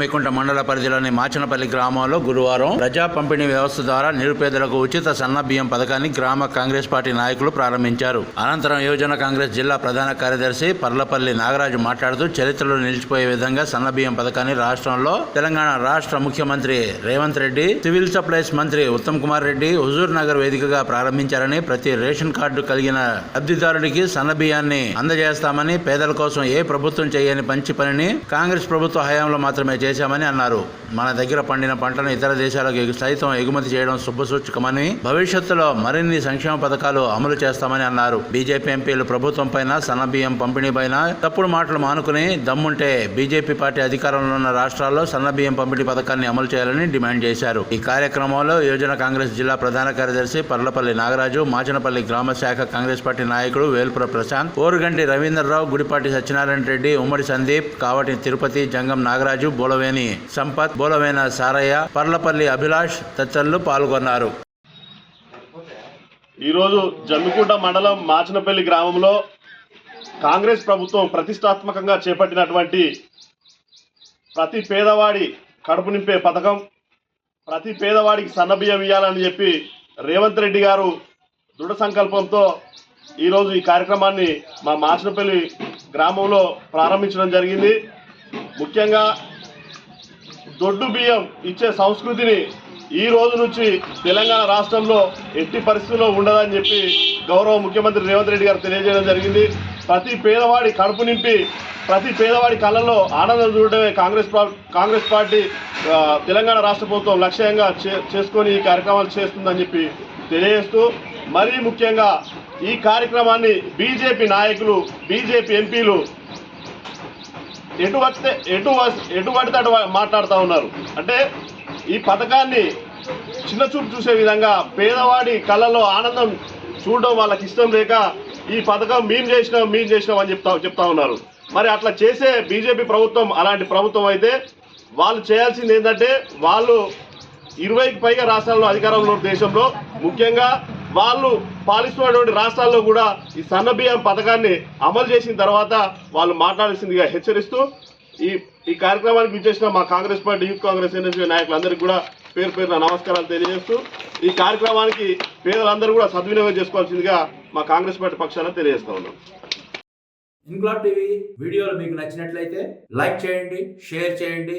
మేకుంట మండల పరిధిలోని మాచనపల్లి గ్రామంలో గురువారం ప్రజా పంపిణీ వ్యవస్థ ద్వారా నిరుపేదలకు ఉచిత సన్న బియ్యం పథకాన్ని గ్రామ కాంగ్రెస్ పార్టీ నాయకులు ప్రారంభించారు. అనంతరం యువజన కాంగ్రెస్ జిల్లా ప్రధాన కార్యదర్శి పర్లపల్లి నాగరాజు మాట్లాడుతూ చరిత్రలో నిలిచిపోయే విధంగా సన్న బియ్యం పథకాన్ని రాష్ట్రంలో తెలంగాణ రాష్ట్ర ముఖ్యమంత్రి రేవంత్ రెడ్డి సివిల్ సప్లైస్ మంత్రి ఉత్తమ్ కుమార్ రెడ్డి హుజూర్ నగర్ వేదికగా ప్రారంభించారని ప్రతి రేషన్ కార్డు కలిగిన లబ్ధిదారుడికి సన్న బియ్యాన్ని అందజేస్తామని పేదల కోసం ఏ ప్రభుత్వం చేయని మంచి పనిని కాంగ్రెస్ ప్రభుత్వ హయాంలో మాత్రమే చేశామని అన్నారు. మన దగ్గర పండిన పంటను ఇతర దేశాలకు సైతం ఎగుమతి చేయడం శుభసూచకమని భవిష్యత్తులో మరిన్ని సంక్షేమ పథకాలు అమలు చేస్తామని అన్నారు. బీజేపీ ఎంపీలు ప్రభుత్వం పైన సన్నబియ్యం పంపిణీ పైన తప్పుడు మాటలు మానుకుని దమ్ముంటే బీజేపీ పార్టీ అధికారంలో ఉన్న రాష్ట్రాల్లో సన్నబియ్యం పంపిణీ పథకాన్ని అమలు చేయాలని డిమాండ్ చేశారు. ఈ కార్యక్రమంలో యువజన కాంగ్రెస్ జిల్లా ప్రధాన కార్యదర్శి పర్లపల్లి నాగరాజు మాచనపల్లి గ్రామ శాఖ కాంగ్రెస్ పార్టీ నాయకుడు వేల్పుర ప్రశాంత్ ఓరుగంటి రవీంద్రరావు గుడిపాటి సత్యనారాయణ రెడ్డి ఉమ్మడి సందీప్ కావటి తిరుపతి జంగం నాగరాజు బోలవేని సంపత్ బోలవేన సారయ్య పర్లపల్లి అభిలాష్ తదితరులు పాల్గొన్నారు. ఈరోజు జమ్మికుంట మండలం మాచనపల్లి గ్రామంలో కాంగ్రెస్ ప్రభుత్వం ప్రతిష్టాత్మకంగా చేపట్టినటువంటి ప్రతి పేదవాడి కడుపు నింపే పథకం ప్రతి పేదవాడికి సన్నబియ్యం ఇవ్వాలని చెప్పి రేవంత్ రెడ్డి గారు దృఢ సంకల్పంతో ఈరోజు ఈ కార్యక్రమాన్ని మా మాచనపల్లి గ్రామంలో ప్రారంభించడం జరిగింది. ముఖ్యంగా దొడ్డు బియ్యం ఇచ్చే సంస్కృతిని ఈ రోజు నుంచి తెలంగాణ రాష్ట్రంలో ఎట్టి పరిస్థితుల్లో ఉండదని చెప్పి గౌరవ ముఖ్యమంత్రి రేవంత్ రెడ్డి గారు తెలియజేయడం జరిగింది. ప్రతి పేదవాడి కడుపు నింపి ప్రతి పేదవాడి కళ్ళల్లో ఆనందం చూడటమే కాంగ్రెస్ కాంగ్రెస్ పార్టీ తెలంగాణ రాష్ట్ర ప్రభుత్వం లక్ష్యంగా చే- చేసుకొని ఈ కార్యక్రమాలు చేస్తుందని చెప్పి తెలియజేస్తూ మరీ ముఖ్యంగా ఈ కార్యక్రమాన్ని బీజేపీ నాయకులు బీజేపీ ఎంపీలు ఎటు వస్తే ఎటు ఎటు పడితే అటు మాట్లాడుతూ ఉన్నారు. అంటే ఈ పథకాన్ని చిన్న చూపు చూసే విధంగా పేదవాడి కళ్ళలో ఆనందం చూడడం వాళ్ళకి ఇష్టం లేక ఈ పథకం మేము చేసినాం మేము చేసినాం అని చెప్తా చెప్తా ఉన్నారు. మరి అట్లా చేసే బీజేపీ ప్రభుత్వం అలాంటి ప్రభుత్వం అయితే వాళ్ళు చేయాల్సింది ఏంటంటే వాళ్ళు ఇరవైకి పైగా రాష్ట్రాల్లో అధికారంలో ఉన్న దేశంలో ముఖ్యంగా వాళ్ళు పాలిస్తున్నటువంటి రాష్ట్రాల్లో కూడా ఈ సన్న బియ్యం పథకాన్ని అమలు చేసిన తర్వాత వాళ్ళు మాట్లాడాల్సిందిగా హెచ్చరిస్తూ ఈ ఈ కార్యక్రమానికి విచ్చేసిన మా Congress party youth Congress NSP నాయకులందరికీ కూడా పేరు పేరున నమస్కారాలు తెలియజేస్తూ ఈ కార్యక్రమానికి పేదలందరూ కూడా సద్వినియోగం చేసుకోవాల్సిందిగా మా కాంగ్రెస్ పార్టీ పక్షాన తెలియజేస్తా ఉన్నాం. ఇంక్లాబ్ టీవీ వీడియోలు మీకు నచ్చినట్లయితే లైక్ చేయండి షేర్ చేయండి